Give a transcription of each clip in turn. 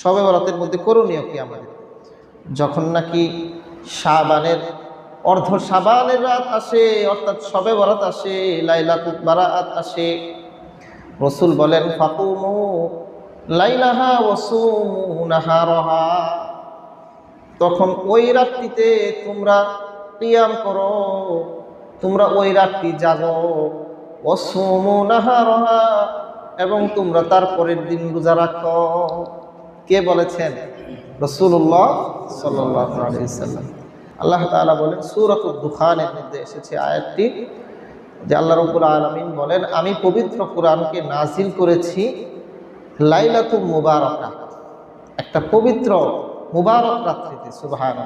সবে বরাতের মধ্যে করণীয় কি আমাদের? যখন নাকি শাবানের, অর্ধ সাবানের রাত আসে, অর্থাৎ সবে বরাত আসে লাইলাতুল বারাত আসে, রসুল বলেন, ফাকুমু লাইলাহা ওয়াসুমু নাহারহা। তখন ওই রাত্রিতে তোমরা কিয়াম করো, তোমরা ওই রাত্রি জাগো ওয়াসুমু নাহারহা, এবং তোমরা তারপরের দিন রোজা রাখো। কে বলেছেন? রসুল্লাহ সাল্লাম। আল্লাহ তাআলা বলেন সুরতুল দুখানের মধ্যে এসেছে আয়াতটি, যে আল্লাহ রব্বুল আলমিন বলেন, আমি পবিত্র কোরআনকে নাজিল করেছি লাইলাতুল মুবারকা একটা পবিত্র মুবারক রাত্রিতে সুবাহান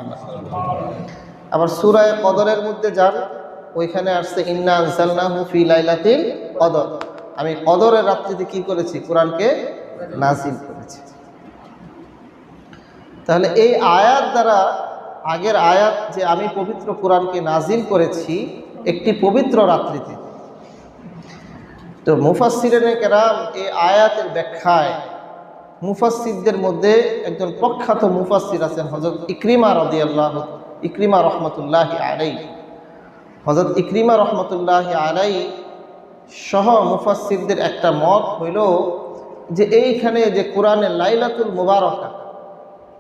আবার সুরায় কদরের মধ্যে যান, ওইখানে আসছে, ইন্না আনসালনাহু ফি লাইলাতিল কদর। আমি কদরের রাত্রিতে কি করেছি? কোরআনকে নাজিল করেছি। তাহলে এই আয়াত দ্বারা, আগের আয়াত যে আমি পবিত্র কোরআনকে নাজিল করেছি, একটি পবিত্র রাত্রিতে। তো মুফাসিরেনে কেরাম এই আয়াতের ব্যাখ্যায় মুফাসিদদের মধ্যে একজন প্রখ্যাত মুফাসির আছেন হজরত ইক্রিমা রদি আল্লাহ ইক্রিমা রহমতুল্লাহ আলাই হজরত ইক্রিমা রহমতুল্লাহ আলাই সহ মুফাসিরদের একটা মত হইল যে এইখানে যে কোরআনের লাইলাতুল মুবারকা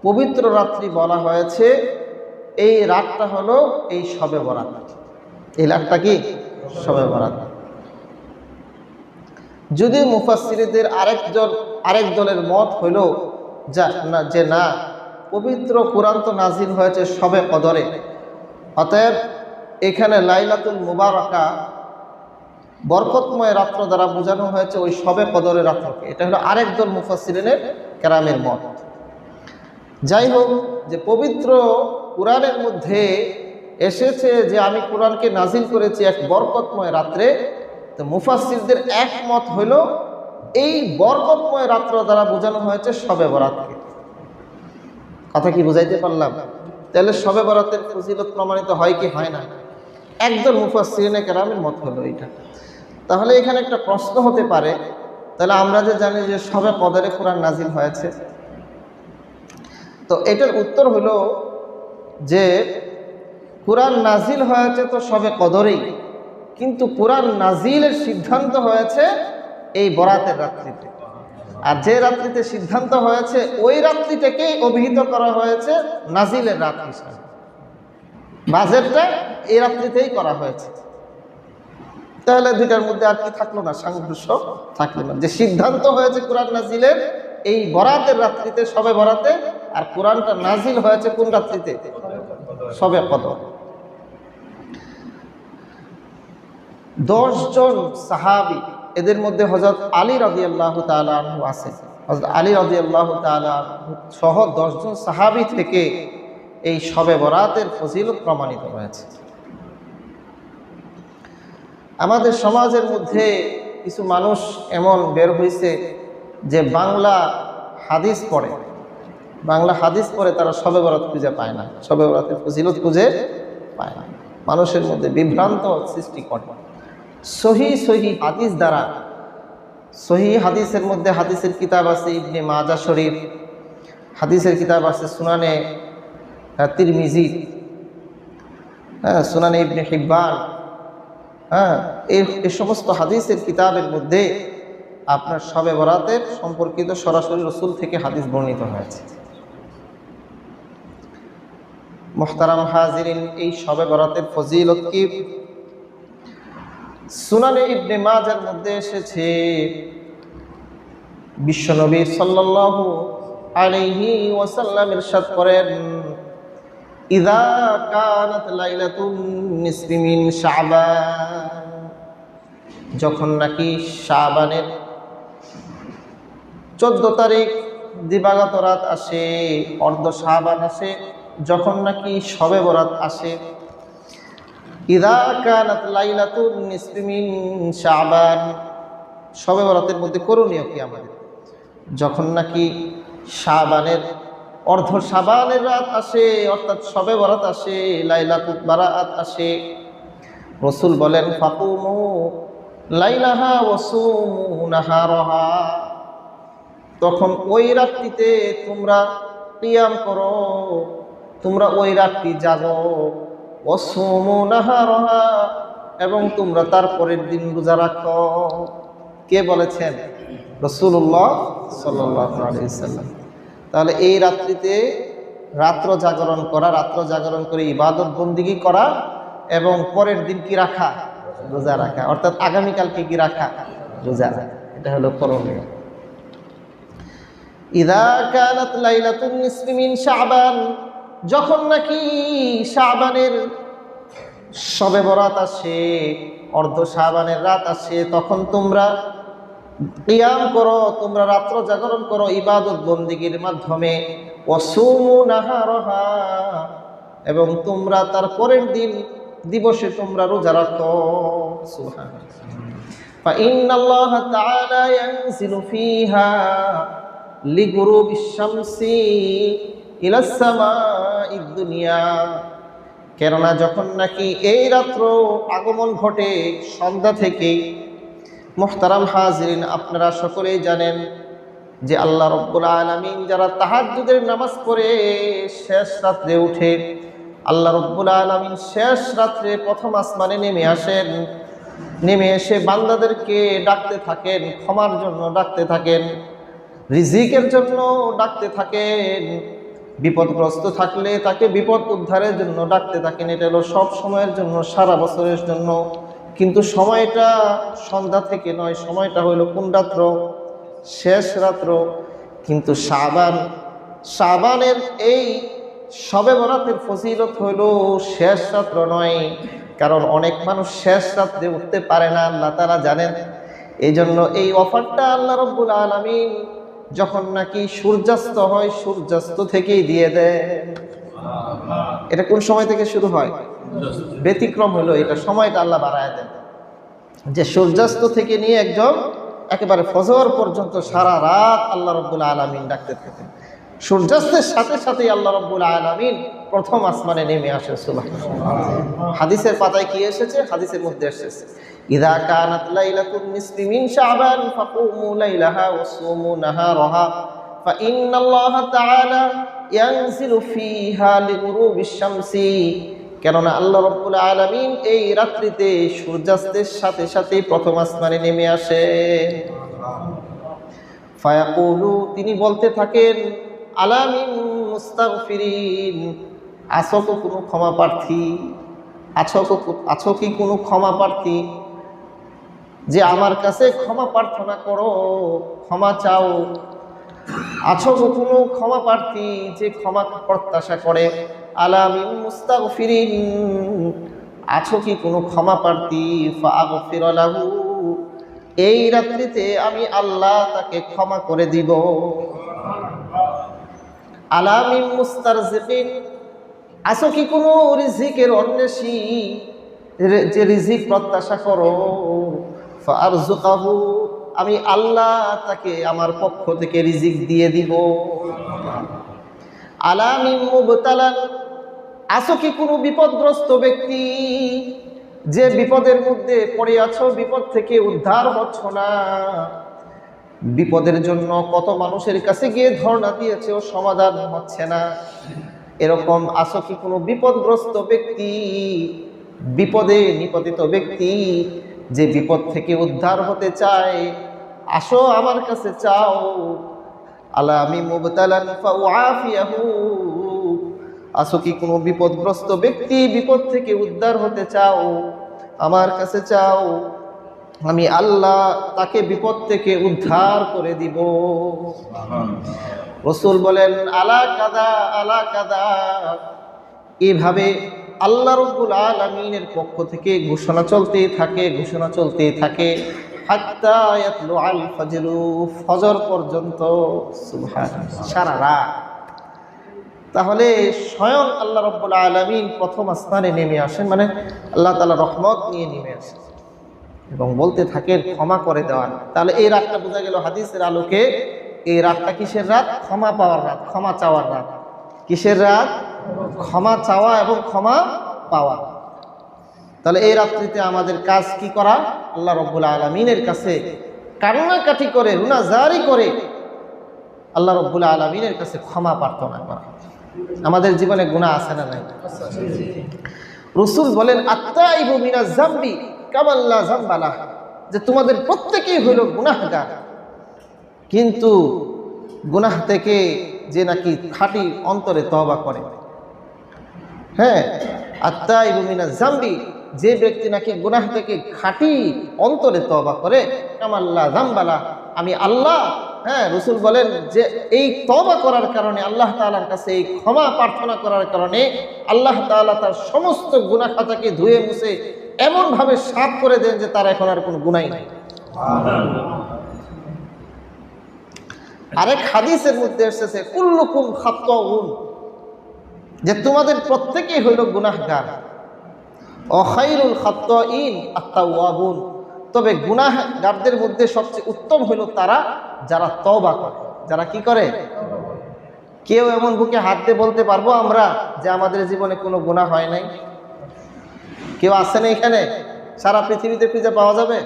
পবিত্র রাত্রি বলা হয়েছে, এই রাতটা হলো এই শবে বরাত। এই রাতটা কি? শবে বরাত। যদি মুফাসিরদের আরেকজন আরেক দলের মত হইল যা না, যে না, পবিত্র কোরআন তো নাজিল হয়েছে সবে কদরে, অতএব এখানে লাইলাতুল মুবারকা বরকতময় রাত্র দ্বারা বোঝানো হয়েছে ওই সবে কদরের রাত্রকে। এটা হলো আরেক দল মুফাসিরিনের কেরামের মত। যাই হোক যে পবিত্র কোরআনের মধ্যে এসেছে যে আমি কোরআনকে নাজিল করেছি এক বরকতময় রাত্রে, তো মুফাসিরদের একমত হইল এই বরকতময় রাত্র দ্বারা বোঝানো হয়েছে সবে বরাতকে। কথা কি বুঝাইতে পারলাম? তাহলে সবে বরাতের ফজিলত প্রমাণিত হয় কি হয় না? একজন মুফাসিরিনে কেরামের মত হলো এইটা। তাহলে এখানে একটা প্রশ্ন হতে পারে, তাহলে আমরা যে জানি যে সবে কদরে কোরআন নাজিল হয়েছে তো এটার উত্তর হলো যে কোরআন নাজিল হয়েছে তো সবে কদরেই, কিন্তু কোরআন নাজিলের সিদ্ধান্ত হয়েছে এই বরাতের রাত্রিতে। আর যে রাত্রিতে সিদ্ধান্ত হয়েছে, ওই রাত্রিটাকেই অভিহিত করা হয়েছে নাজিলের রাত হিসাবে। বাজেটটা এই রাত্রিতেই করা হয়েছে। তাহলে দুইটার মধ্যে আর কি থাকল না? সাংঘর্ষ থাকল না। যে সিদ্ধান্ত হয়েছে কোরআন নাজিলের, এই বরাতের রাত্রিতে, সবে বরাতে আর কোরআনটা নাজিল হয়েছে কোন রাত্রিতে? সবে কদর। জন সাহাবি, এদের মধ্যে হজরত আলী রাজি আল্লাহ তালু আছে হজরত আলী রাজি আল্লাহ সহ দশজন সাহাবি থেকে এই সবে বরাতের ফজিলত প্রমাণিত হয়েছে। আমাদের সমাজের মধ্যে কিছু মানুষ এমন বের হয়েছে যে বাংলা হাদিস পড়ে বাংলা হাদিস পরে তারা সবে বরাত খুঁজে পায় না, সবে বরাতের ফজিলত খুঁজে পায় না। মানুষের মধ্যে বিভ্রান্ত সৃষ্টি করে। সহি সহি হাদিস দ্বারা, সহি হাদিসের মধ্যে হাদিসের কিতাব আছে ইবনে মাজা শরীফ, হাদিসের কিতাব আছে সুনানে তিরমিজি হ্যাঁ সুনানে ইবনে হিব্বান হ্যাঁ এই এই সমস্ত হাদিসের কিতাবের মধ্যে আপনার সবে বরাতের সম্পর্কিত সরাসরি রসুল থেকে হাদিস বর্ণিত হয়েছে। মোহতারাম হাজিরিন, এই সবে বরাতের ফজিলত কি? সুনানে ইবনে মাজার মধ্যে এসেছে। বিশ্বনবী সাল্লাল্লাহু আলাইহি ওয়াসাল্লাম ইরশাদ করেন, ইদা কানাত লাইলাতুন নিসফি মিন শাবান। যখন নাকি শাবানের চোদ্দ তারিখ দিবাগত রাত আসে, অর্ধ শাবান আসে যখন নাকি সবে বরাত আসে, ইদা কানাত লাইলাতুন নিসফি মিন শাবান সবে বরাতের মধ্যে করণীয় কি আমাদের? যখন নাকি শাবানের, অর্ধ সাবানের রাত আসে, অর্থাৎ সবে বরাত আসে লাইলাতুল বারাত আসে, রসুল বলেন, ফাকুমু লাইলাহা ওয়াসুমু নাহারহা তখন ওই রাত্রিতে তোমরা ক্রিয়াম করো। তোমরা ওই রাত্রি জাগো। অসমু নাহারহা এবং তোমরা তারপরের দিন রোজা রাখো। কে বলেছেন? রসুল্লাহ সাল্লাম তাহলে এই রাত্রিতে রাত্র জাগরণ করা, রাত্র জাগরণ করে ইবাদত বন্দিগি করা এবং পরের দিন কি রাখা? রোজা রাখা। অর্থাৎ আগামীকালকে কি রাখা? রোজা রাখা। এটা হলো করণীয়। ইদা কানাত লাইলাতুন নিসফি মিন শাবান যখন নাকি শাবানের সবে বরাত আসে অর্ধ শাবানের রাত আসে তখন তোমরা কিয়াম করো তোমরা রাত্র জাগরণ করো ইবাদত বন্দিগির মাধ্যমে অসুমু নাহারহা এবং তোমরা তার পরের দিন দিবসে তোমরা রোজা রাখো সুবহানাল্লাহ فإن الله تعالى ينزل فيها لغروب الشمس কেননা যখন নাকি এই রাত্র আগমন ঘটে, সন্ধ্যা থেকে মোহতারাম হাজরিন, আপনারা সকলেই জানেন যে আল্লাহ রব্বুল আলমিন যারা তাহাজুদের নামাজ পড়ে, শেষ রাত্রে উঠে, আল্লাহ রব্বুল আলমিন শেষ রাত্রে প্রথম আসমানে নেমে আসেন। নেমে এসে বান্দাদেরকে ডাকতে থাকেন, ক্ষমার জন্য ডাকতে থাকেন, রিজিকের জন্য ডাকতে থাকেন। বিপদগ্রস্ত থাকলে তাকে বিপদ উদ্ধারের জন্য ডাকতে থাকেন। এটা হলো সব সময়ের জন্য, সারা বছরের জন্য। কিন্তু সময়টা সন্ধ্যা থেকে নয়, সময়টা হইল কোন রাত্র? শেষ রাত্র। কিন্তু সাবান সাবানের এই সবে বরাতের ফজিলত হইল শেষ রাত্র নয়। কারণ অনেক মানুষ শেষ রাত্রে উঠতে পারে না, আল্লাহ তারা জানেন। এই জন্য এই অফারটা আল্লাহ রব্বুল আলমিন যখন নাকি সূর্যাস্ত হয়, সূর্যাস্ত থেকেই দিয়ে দেয়। এটা কোন সময় থেকে শুরু হয়? ব্যতিক্রম হলো এটা, সময়টা আল্লাহ বাড়ায় দেন। যে সূর্যাস্ত থেকে নিয়ে একজন একেবারে ফজর পর্যন্ত সারা রাত আল্লাহ রব্বুল আলমিন ডাকতে থাকেন। সূর্যাস্তের সাথে সাথেই আল্লাহ রব্বুল আলমিন প্রথম আসমানে নেমে আসে সুবাহ হাদিসের পাতায় কি এসেছে হাদিসের মধ্যে এসেছে ইদা কানাত লাইলাতুন নিসফি মিন শাবান ফাকুমু লাইলাহা ওয়াসুমু নাহারাহা فإن الله تعالى ينزل فيها لغروب الشمس কেননা আল্লাহ রব্বুল আলমিন এই রাত্রিতে সূর্যাস্তের সাথে সাথে প্রথম আসমানে নেমে আসে ফায়াকুলু তিনি বলতে থাকেন আলামিন মুস্তাগফিরিন। আছো তো কোনো ক্ষমা প্রার্থী? আছো কো- আছো কি কোনো ক্ষমা প্রার্থী? যে আমার কাছে ক্ষমা প্রার্থনা করো, ক্ষমা চাও। আছো গো কোনো ক্ষমা প্রার্থী যে ক্ষমা প্রত্যাশা করে? আলামিন মুস্তাগফিরিন। আছো কি কোনো ক্ষমা প্রার্থী? ফাগফির লাহু। এই রাত্রিতে আমি আল্লাহ তাকে ক্ষমা করে দিব। আলামিন মুস্তারজিকিন আছো কি কোনো রিজিকের অন্বেষী? যে রিজিক প্রত্যাশা করো আর ফারজুকাহু আমি আল্লাহ তাকে আমার পক্ষ থেকে রিজিক দিয়ে দিব। আলামিন মুবতালান, আছো কি কোনো বিপদগ্রস্ত ব্যক্তি? যে বিপদের মধ্যে পড়ে আছো, বিপদ থেকে উদ্ধার হচ্ছ না। বিপদের জন্য কত মানুষের কাছে গিয়ে ধর্ণা দিয়েছে, ও সমাধান হচ্ছে না। এরকম আসো কি কোনো বিপদগ্রস্ত ব্যক্তি? বিপদে নিপতিত ব্যক্তি যে বিপদ থেকে উদ্ধার হতে চায়, আসো আমার কাছে চাও। আলা আমি আসো কি কোনো বিপদগ্রস্ত ব্যক্তি? বিপদ থেকে উদ্ধার হতে চাও, আমার কাছে চাও। আমি আল্লাহ তাকে বিপদ থেকে উদ্ধার করে দিব। রসুল বলেন, আলা কাদা আলা কাদা। এভাবে আল্লাহ রব্বুল আলমিনের পক্ষ থেকে ঘোষণা চলতেই থাকে, ঘোষণা চলতেই থাকে। ফজর পর্যন্ত। সারা রাত। তাহলে স্বয়ং আল্লাহ রব্বুল আলমিন প্রথম স্থানে নেমে আসেন মানে আল্লাহ তালা রহমত নিয়ে নেমে আসেন। এবং বলতে থাকেন ক্ষমা করে দেওয়ার। তাহলে এই রাতটা বোঝা গেল হাদিসের আলোকে এই রাতটা কিসের রাত? ক্ষমা পাওয়ার রাত ক্ষমা চাওয়ার রাত। কিসের রাত? ক্ষমা চাওয়া এবং ক্ষমা পাওয়া। তাহলে এই রাত্রিতে আমাদের কাজ কি করা? আল্লাহ রব্বুল আলমিনের কাছে কান্নাকাটি করে রুনা জারি করে আল্লাহ রব্বুল আলমিনের কাছে ক্ষমা প্রার্থনা করা। আমাদের জীবনে গুণা আছে না নাই? রসুল বলেন আত্মাইবু মিনা জাম্বি কামাল্লা জাম্বালা যে তোমাদের প্রত্যেকেই হইল গুনাহগার। কিন্তু গুনাহ থেকে যে নাকি খাঁটি অন্তরে তবা করে। হ্যাঁ আত্মাইবু মিনা জাম্বি, যে ব্যক্তি নাকি গুনাহ থেকে খাঁটি অন্তরে তওবা করে, কামাল্লা জাম্বালা আমি আল্লাহ হ্যাঁ রসুল বলেন যে এই তবা করার কারণে, আল্লাহ তাআলার কাছে এই ক্ষমা প্রার্থনা করার কারণে, আল্লাহ তাআলা তার সমস্ত গুনাহ খাতাকে ধুয়ে মুছে এমনভাবে সাফ করে দেন যে তার এখন আর কোনো গুনাই নাই। আরেক হাদিসের মধ্যে এসেছে, কুল্লুকুম খাত্তাউন যে তোমাদের প্রত্যেকেই হইল গুনাহগার। অখাইরুল খাত্তাইন আত্তাওয়াবুন তবে গুনাহগারদের মধ্যে সবচেয়ে উত্তম হইল তারা যারা তওবা করে। যারা কি করে? কেউ এমন বুকে হাত দিয়ে বলতে পারব আমরা যে আমাদের জীবনে কোনো গুনাহ হয় নাই? কেউ আসে না এখানে? সারা পৃথিবীতে খুঁজে পাওয়া যাবে?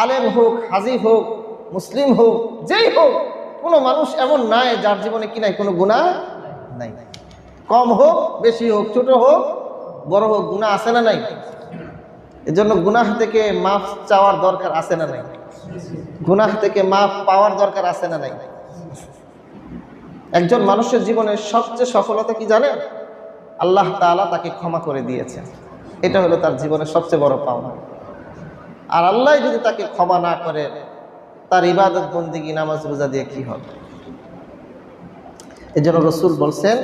আলেম হোক, হাজি হোক, মুসলিম হোক, যেই হোক, কোনো মানুষ এমন নাই যার জীবনে কি নাই, কোনো গুণা নাই। কম হোক, বেশি হোক, ছোট হোক, বড় হোক গুণা আছে না নাই? এজন্য গুনাহ থেকে মাফ চাওয়ার দরকার আছে না নাই? গুনাহ থেকে মাফ পাওয়ার দরকার আছে না নাই? একজন মানুষের জীবনের সবচেয়ে সফলতা কি জানেন? আল্লাহ তাআলা তাকে ক্ষমা করে দিয়েছে এটা হলো তার জীবনের সবচেয়ে বড় পাওনা। আর আল্লাহ যদি তাকে ক্ষমা না করে তার ইবাদত, বন্দিগি, নামাজ, রোজা দিয়ে কি হবে? এই জন্য রসুল বলছেন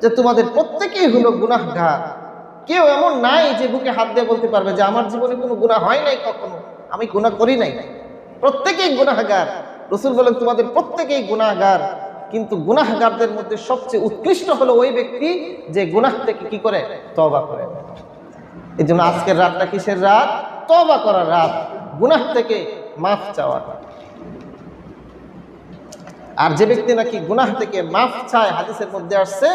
যে, তোমাদের প্রত্যেকেই হলো গুনাহগার। কেউ এমন নাই যে, বুকে হাত দিয়ে বলতে পারবে যে, আমার জীবনে কোনো গুনাহ হয় নাই কখনো। আমি গুনাহ করি নাই। প্রত্যেকেই গুনাহগার। রসুল বলেন, তোমাদের প্রত্যেকেই গুনাহগার। কিন্তু গুনাহগারদের মধ্যে সবচেয়ে উৎকৃষ্ট হলো ওই ব্যক্তি যে গুনাহ থেকে কি করে? তবা করে। এই জন্য আজকের রাতটা কিসের রাত? তবা করার রাত। গুনাহ থেকে মাফ চাওয়ার আর যে ব্যক্তি নাকি গুনাহ থেকে মাফ চায়, হাদিসের মধ্যে আসছে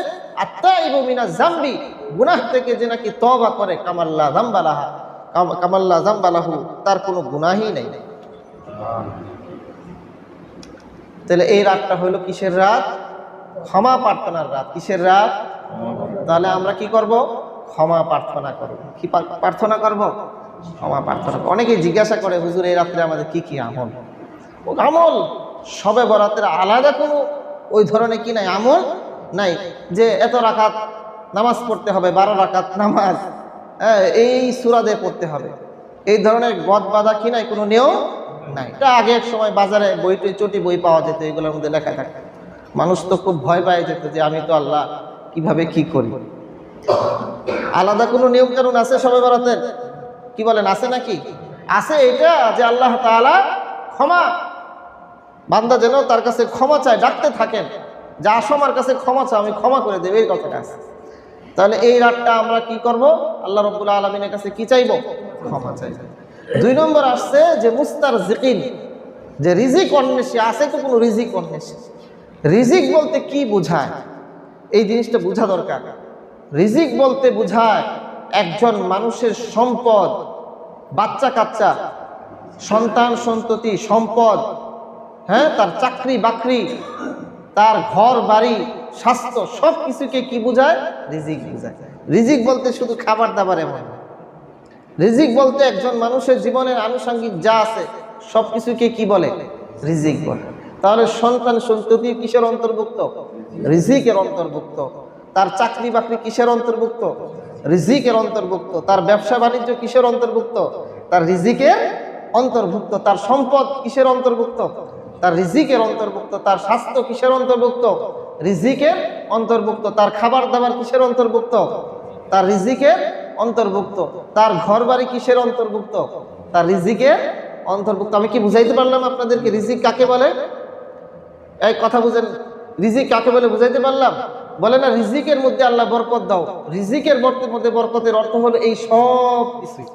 জাম্বি গুনাহ থেকে যে নাকি তবা করে, কামাল্লা জাম্বালাহা কাম- কামাল্লা জাম্বালাহু তার কোনো গুনাহই নাই। তাহলে এই রাতটা হলো কিসের রাত? ক্ষমা প্রার্থনার রাত। কিসের রাত? তাহলে আমরা কি করব? ক্ষমা প্রার্থনা করব। কি প্রার্থনা করব? ক্ষমা প্রার্থনা। অনেকেই জিজ্ঞাসা করে হুজুর এই রাত্রে আমাদের কি কি আমল? ও আমল সবে বরাতের আলাদা কোনো ওই ধরনের কি নাই আমল নাই। যে এত রাকাত নামাজ পড়তে হবে বারো রাকাত নামাজ হ্যাঁ, এই সুরাদে পড়তে হবে। এই ধরনের গদ বাধা কি নাই? কোনো নিয়ম নাই। এটা আগে এক সময় বাজারে বই টই চটি বই পাওয়া যেত, এগুলোর মধ্যে লেখা থাকে। মানুষ তো খুব ভয় পায় যেত যে আমি তো আল্লাহ কীভাবে কি করি। আলাদা কোনো নিয়ম কানুন আছে সবে বরাতের? কি বলেন, আছে নাকি? আছে এটা যে আল্লাহ তাআলা ক্ষমা, বান্দা যেন তার কাছে ক্ষমা চায়, ডাকতে থাকেন, যা আসো আমার কাছে ক্ষমা চাও, আমি ক্ষমা করে দেবে, এই কথাটা আছে। তাহলে এই রাতটা আমরা কি করব? আল্লাহ রব্বুল আলমিনের কাছে কি চাইব? ক্ষমা চাইব। দুই নম্বর আসছে যে মুস্তার জিকিন যে রিজিক অন্বেষী, আছে তো কোনো রিজিক অন্বেষী? রিজিক বলতে কি বোঝায়? এই জিনিসটা বোঝা দরকার। রিজিক বলতে বোঝায় একজন মানুষের সম্পদ, বাচ্চা কাচ্চা, সন্তান সন্ততি, সম্পদ হ্যাঁ তার চাকরি বাকরি, তার ঘর বাড়ি, স্বাস্থ্য সব কিছুকে কি বোঝায়? রিজিক বোঝায়। রিজিক বলতে শুধু খাবার দাবার এমন। রিজিক বলতে একজন মানুষের জীবনের আনুষঙ্গিক যা আছে সব কিছুকে কি বলে? রিজিক বলে। তাহলে সন্তান সন্ততি কিসের অন্তর্ভুক্ত? রিজিকের অন্তর্ভুক্ত। তার চাকরি বাকরি কিসের অন্তর্ভুক্ত? রিজিকের অন্তর্ভুক্ত। তার ব্যবসা বাণিজ্য কিসের অন্তর্ভুক্ত? তার রিজিকের অন্তর্ভুক্ত। তার সম্পদ কিসের অন্তর্ভুক্ত? তার রিজিকের অন্তর্ভুক্ত। তার স্বাস্থ্য কিসের অন্তর্ভুক্ত? রিজিকের অন্তর্ভুক্ত। তার খাবার দাবার কিসের অন্তর্ভুক্ত? তার রিজিকের অন্তর্ভুক্ত। তার ঘর বাড়ি কিসের অন্তর্ভুক্ত? তার রিজিকের অন্তর্ভুক্ত। আমি কি বুঝাইতে পারলাম আপনাদেরকে? রিজিক কাকে বলে? এই কথা বুঝেন। রিজিক কাকে বলে বুঝাইতে পারলাম? বলে না, রিজিকের মধ্যে আল্লাহ বরকত দাও। রিজিকের বর্তের মধ্যে বরকতের অর্থ হলো এই সব কিছুই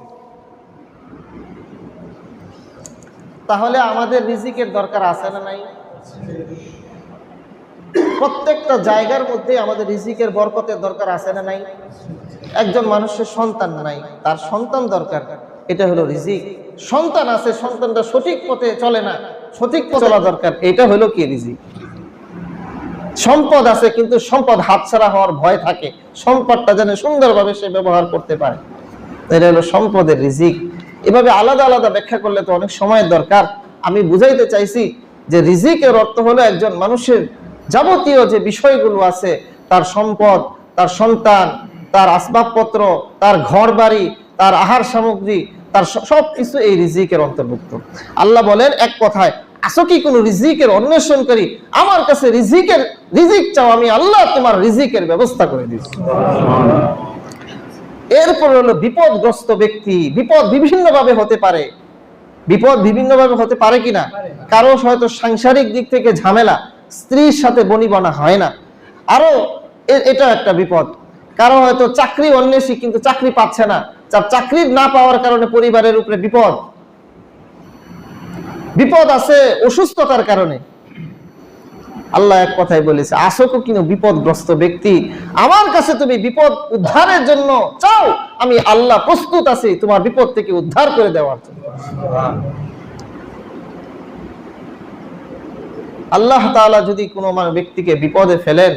তাহলে আমাদের রিজিকের দরকার আছে না নাই? প্রত্যেকটা জায়গার মধ্যে আমাদের রিজিকের বরকতের দরকার আছে না নাই? একজন মানুষের সন্তান নাই? তার সন্তান দরকার। এটা হলো রিজিক। সন্তান আছে, সন্তানটা সঠিক পথে চলে না, সঠিক পথে চলা দরকার। এটা হলো কি রিজিক? সম্পদ আছে, কিন্তু সম্পদ হাতছাড়া হওয়ার ভয় থাকে। সম্পদটা যেন সুন্দরভাবে সে ব্যবহার করতে পারে। এটা হলো সম্পদের রিজিক। এভাবে আলাদা আলাদা ব্যাখ্যা করলে তো অনেক সময়ের দরকার। আমি বুঝাইতে চাইছি যে রিজিকের অর্থ হলো একজন মানুষের যাবতীয় যে বিষয়গুলো আছে, তার সম্পদ, তার সন্তান, তার আসবাবপত্র, তার ঘর বাড়ি তার আহার সামগ্রী, তার সব কিছু এই রিজিকের অন্তর্ভুক্ত। আল্লাহ বলেন এক কথায় আসো কি কোনো রিজিকের অন্বেষণ করি আমার কাছে রিজিকের, রিজিক চাও, আমি আল্লাহ তোমার রিজিকের ব্যবস্থা করে দিচ্ছি। এরপর হলো বিপদগ্রস্ত ব্যক্তি। বিপদ বিভিন্ন ভাবে হতে পারে। বিপদ বিভিন্ন ভাবে হতে পারে কিনা? কারও হয়তো সাংসারিক দিক থেকে ঝামেলা স্ত্রীর সাথে বনিবনা হয় না। আরও এটা একটা বিপদ। কারও হয়তো চাকরি অন্বেষী, কিন্তু চাকরি পাচ্ছে না। তার চাকরি না পাওয়ার কারণে পরিবারের উপরে বিপদ। বিপদ আছে অসুস্থতার কারণে। আল্লাহ এক কথাই বলেছে আসো কিনো বিপদগ্রস্ত ব্যক্তি। আমার কাছে তুমি বিপদ উদ্ধারের জন্য চাও। আমি আল্লাহ প্রস্তুত আছি তোমার বিপদ থেকে উদ্ধার করে দেওয়ার জন্য। আল্লাহ তালা যদি কোনো মানে ব্যক্তিকে বিপদে ফেলেন,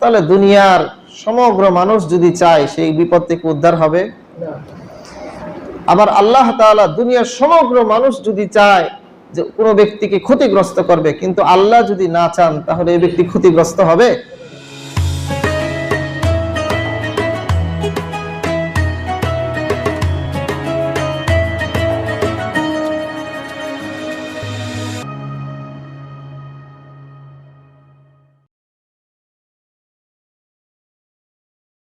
তাহলে দুনিয়ার সমগ্র মানুষ যদি চায় সেই বিপদ থেকে উদ্ধার হবে। আবার আল্লাহ তালা দুনিয়ার সমগ্র মানুষ যদি চায় যে কোনো ব্যক্তিকে ক্ষতিগ্রস্ত করবে, কিন্তু আল্লাহ যদি না চান, তাহলে এই ব্যক্তি ক্ষতিগ্রস্ত হবে।